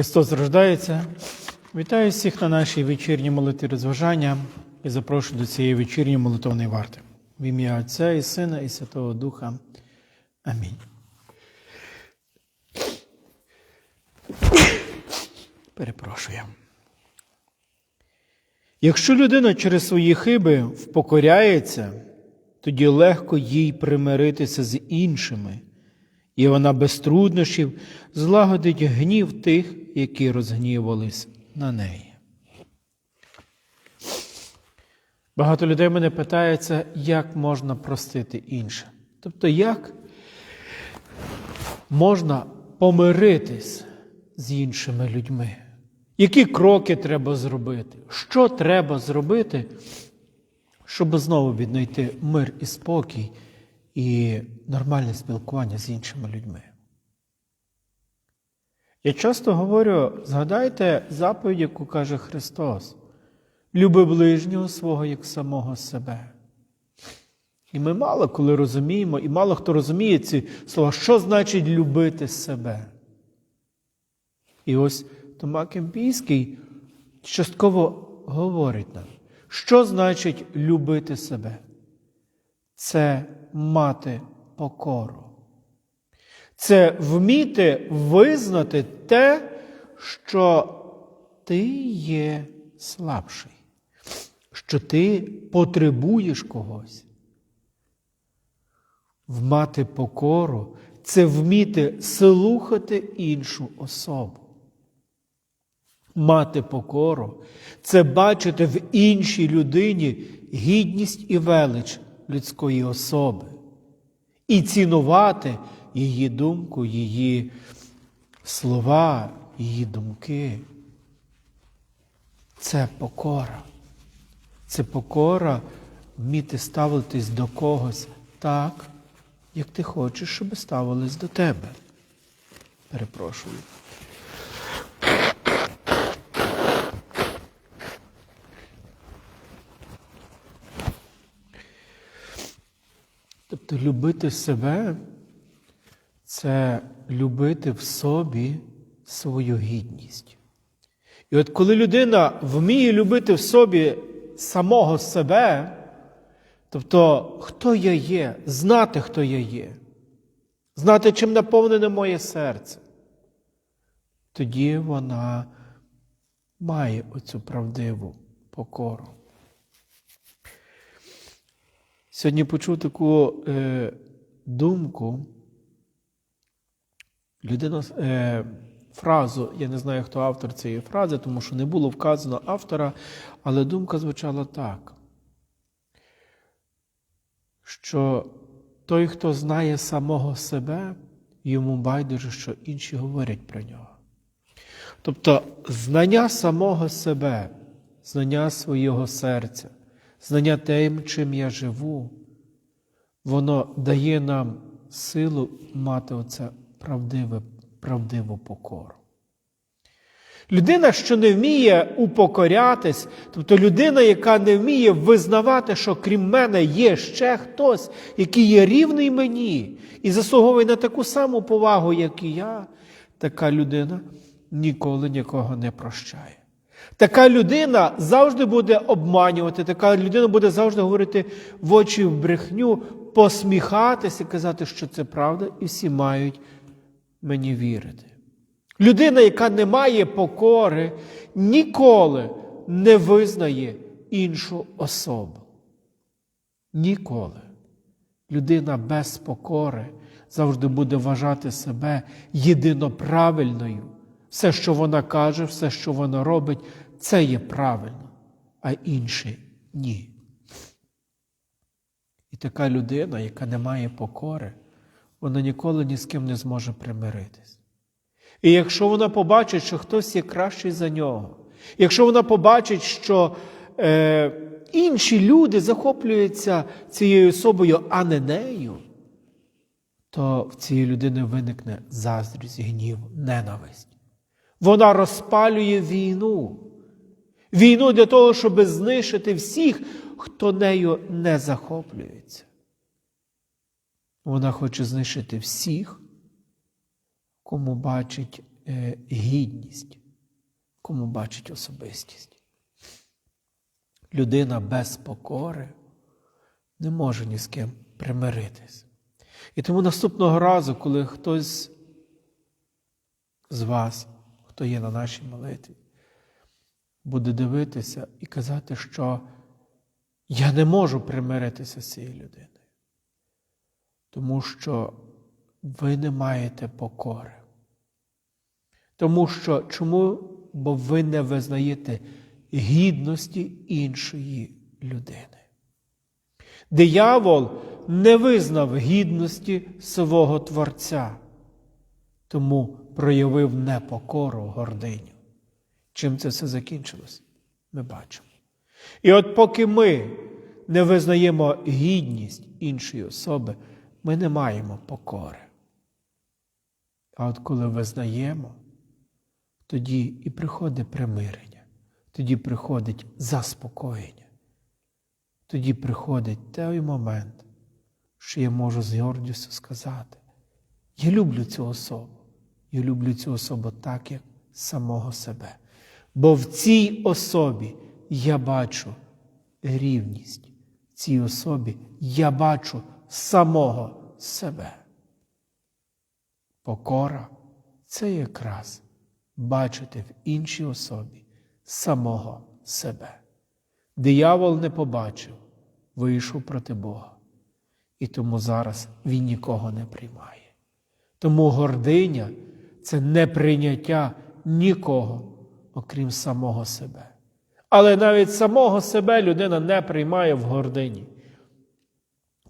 Христос рождається. Вітаю всіх на нашій вечірній молитві розважання і запрошую до цієї вечірньої молитовної варти. В ім'я Отця і Сина, і Святого Духа. Амінь. Перепрошую. Якщо людина через свої хиби впокоряється, тоді легко їй примиритися з іншими, і вона без труднощів злагодить гнів тих, які розгнівались на неї. Багато людей мене питається, як можна простити інше. Тобто, як можна помиритись з іншими людьми? Які кроки треба зробити? Що треба зробити, щоб знову віднайти мир і спокій і нормальне спілкування з іншими людьми? Я часто говорю: згадайте заповідь, яку каже Христос: люби ближнього свого як самого себе. І ми мало коли розуміємо, і мало хто розуміє ці слова, що значить любити себе. І ось Тома Кемпійський частково говорить нам, що значить любити себе? Це мати покору. Це вміти визнати те, що ти є слабший, що ти потребуєш когось. Вмати покору це вміти слухати іншу особу. Мати покору це бачити в іншій людині гідність і велич людської особи і цінувати її думку, її слова, її думки. Це покора. Це покора вміти ставитись до когось так, як ти хочеш, щоб ставились до тебе. Перепрошую. Тобто любити себе це любити в собі свою гідність. І от коли людина вміє любити в собі самого себе, тобто хто я є, знати, хто я є, знати, чим наповнене моє серце, тоді вона має оцю правдиву покору. Сьогодні почув таку е, думку, людина, е, фразу, я не знаю, хто автор цієї фрази, тому що не було вказано автора, але думка звучала так, що той, хто знає самого себе, йому байдуже, що інші говорять про нього. Тобто знання самого себе, знання свого серця, знання тим, чим я живу, воно дає нам силу мати оце правдиве, правдиву покору. Людина, що не вміє упокорятись, тобто людина, яка не вміє визнавати, що крім мене є ще хтось, який є рівний мені і заслуговує на таку саму повагу, як і я, така людина ніколи нікого не прощає. Така людина завжди буде обманювати, така людина буде завжди говорити в очі в брехню, посміхатися казати, що це правда, і всі мають мені вірити. Людина, яка не має покори, ніколи не визнає іншу особу. Ніколи. Людина без покори завжди буде вважати себе єдиноправильною. Все, що вона каже, все, що вона робить, це є правильно, а інше ні. І така людина, яка не має покори, вона ніколи ні з ким не зможе примиритись. І якщо вона побачить, що хтось є кращий за нього, якщо вона побачить, що е, інші люди захоплюються цією особою, а не нею, то в цієї людини виникне заздрість, гнів, ненависть. Вона розпалює війну. Війну для того, щоб знищити всіх, хто нею не захоплюється. Вона хоче знищити всіх, кому бачить е, гідність, кому бачить особистість. Людина без покори не може ні з ким примиритись. І тому наступного разу, коли хтось з вас, хто є на нашій молитві, буде дивитися і казати, що я не можу примиритися з цією людиною, тому що ви не маєте покори. Тому що чому? Бо ви не визнаєте гідності іншої людини. Диявол не визнав гідності свого Творця, тому проявив непокору гординю. Чим це все закінчилось? Ми бачимо. І от поки ми не визнаємо гідність іншої особи, ми не маємо покори. А от коли визнаємо, тоді і приходить примирення, тоді приходить заспокоєння, тоді приходить той момент, що я можу з гордістю сказати: я люблю цю особу, я люблю цю особу так, як самого себе. Бо в цій особі я бачу рівність, в цій особі я бачу самого себе. Покора це якраз бачити в іншій особі самого себе. Диявол не побачив, вийшов проти Бога. І тому зараз він нікого не приймає. Тому гординя це неприйняття нікого, окрім самого себе. Але навіть самого себе людина не приймає в гордині,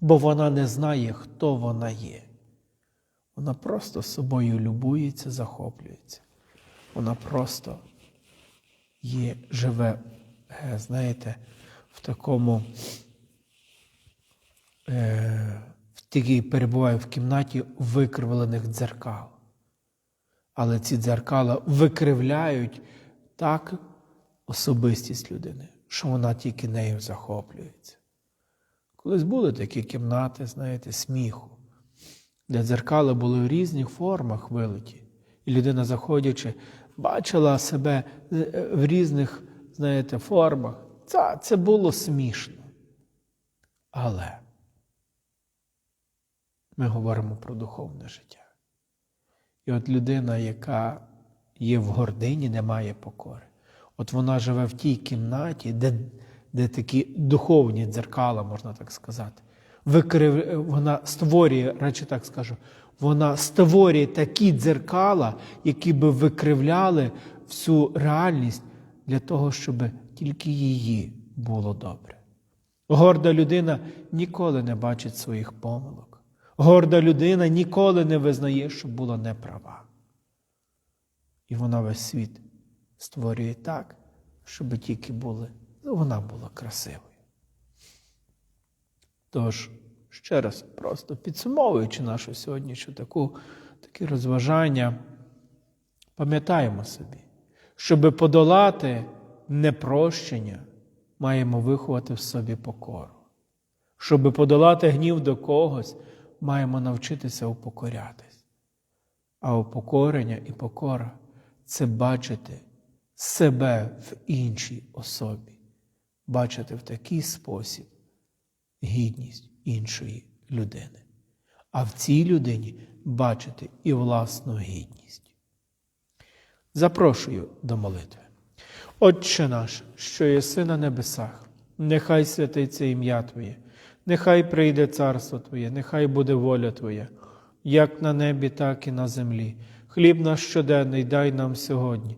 бо вона не знає, хто вона є. Вона просто собою любується, захоплюється. Вона просто є, живе, е, знаєте, в такому, е, в такій перебуває в кімнаті викривлених дзеркал. Але ці дзеркала викривляють так особистість людини, що вона тільки нею захоплюється. Колись були такі кімнати, знаєте, сміху, де дзеркала були в різних формах вилиті. І людина, заходячи, бачила себе е, в різних, знаєте, формах. Це, це було смішно. Але ми говоримо про духовне життя. І от людина, яка є в гордині, не має покори. От вона живе в тій кімнаті, де де такі духовні дзеркала, можна так сказати. Викрив... Вона створює, речі так скажу, вона створює такі дзеркала, які би викривляли всю реальність для того, щоб тільки її було добре. Горда людина ніколи не бачить своїх помилок. Горда людина ніколи не визнає, що була неправа. І вона весь світ створює так, щоб тільки були, вона була красивою. Тож, ще раз, просто підсумовуючи нашу сьогоднішню таку, такі розважання, пам'ятаємо собі, щоб подолати непрощення, маємо виховати в собі покору. Щоб подолати гнів до когось, маємо навчитися упокорятись. А упокорення і покора це бачити себе в іншій особі, бачити в такий спосіб гідність іншої людини, а в цій людині бачити і власну гідність. Запрошую до молитви. Отче наш, що єси на небесах, нехай святиться ім'я Твоє, нехай прийде царство Твоє, нехай буде воля Твоя, як на небі, так і на землі. Хліб наш щоденний дай нам сьогодні,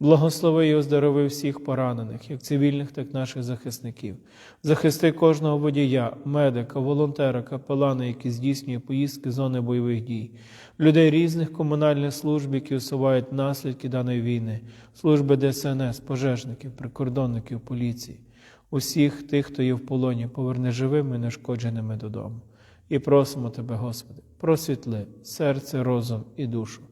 Благослови і оздорови всіх поранених, як цивільних, так і наших захисників. Захисти кожного водія, медика, волонтера, капелана, які здійснює поїздки зони бойових дій, людей різних комунальних служб, які усувають наслідки даної війни, служби ДСНС, пожежників, прикордонників, поліції, усіх тих, хто є в полоні, поверни живими і нешкодженими додому. І просимо Тебе, Господи, просвітли серце, розум і душу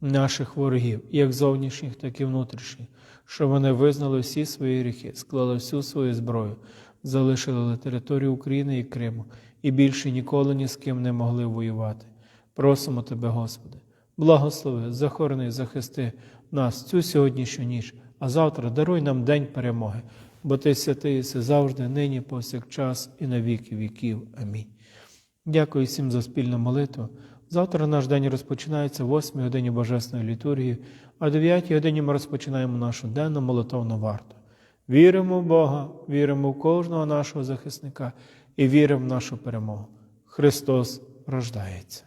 наших ворогів, як зовнішніх, так і внутрішніх, щоб вони визнали всі свої гріхи, склали всю свою зброю, залишили територію України і Криму і більше ніколи ні з ким не могли воювати. Просимо Тебе, Господи, благослови, захорони, захисти нас цю сьогоднішню ніч, а завтра даруй нам день перемоги, бо Ти святий єси завжди, нині, повсякчас і на віки віків. Амінь. Дякую всім за спільну молитву. Завтра наш день розпочинається в 8 годині Божественної літургії, а о 9 годині ми розпочинаємо нашу денну молитовну варту. Віримо в Бога, віримо в кожного нашого захисника і віримо в нашу перемогу. Христос рождається.